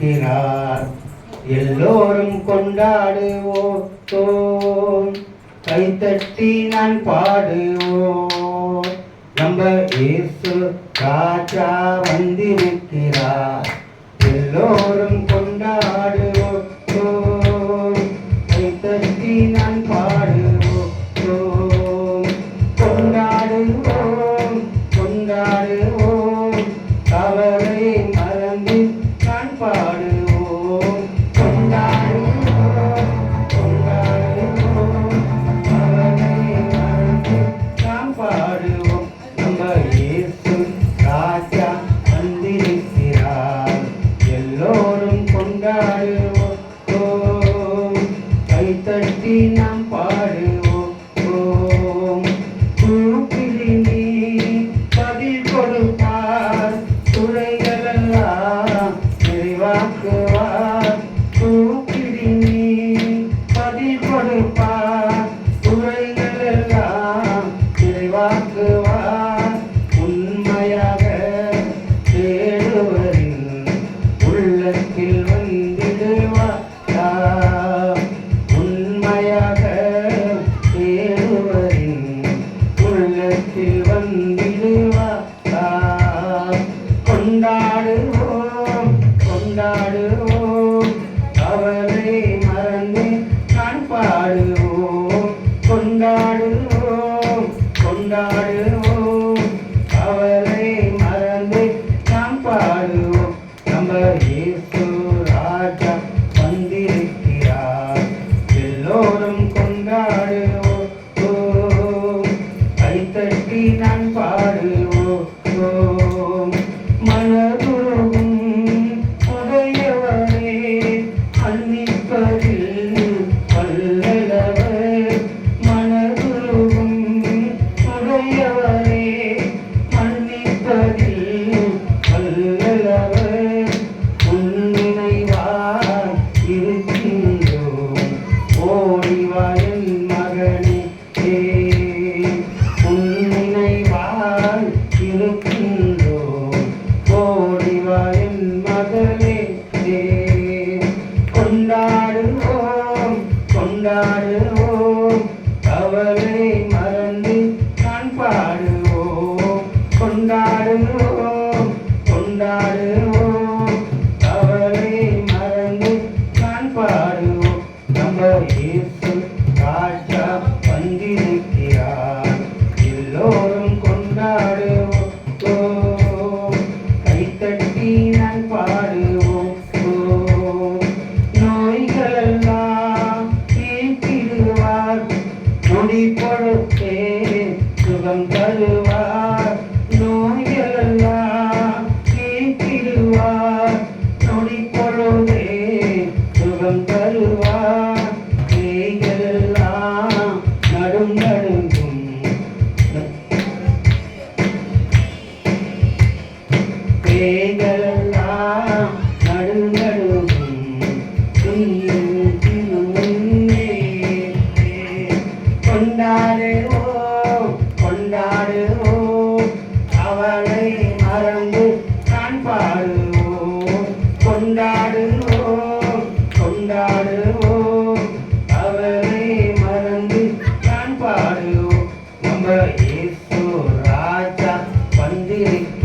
இருக்கிறார் எல்லோரும் கொண்டாடுவோம். கைத்தட்டி நான் பாடுவோம். நம்ம இயேசு ராஜா வந்திருக்கிறார். எல்லோரும் தட்டி நாம் பாடுவோம். கூப்பிடு நீ பதில் கொடுப்பார். துறைகளெல்லாம் நிறைவாக்குவார் கூப்பிடு பதில் கொடுப்பார். கொண்டாடுவோம் கொண்டாடுவோம். அவரை மறந்து நாம் பாடுவோம். நம்ம இயேசு ராஜா வந்திருக்கிறார். எல்லோரும் கொண்டாடுவோம். கைத்தட்டி நான் கொண்டாடுவோம். அவரை மறந்து நான் பாடுவோம். கொண்டாடுவோம் கொண்டாடுவோம். அவரை மறந்து நான் பாடுவோம். நம்ம இயேசு ராஜா வந்திருக்கிறார். எல்லோரும் கொண்டாடுவோம். கைத்தட்டி நான் பாடு முடி சுகம் தருவார் really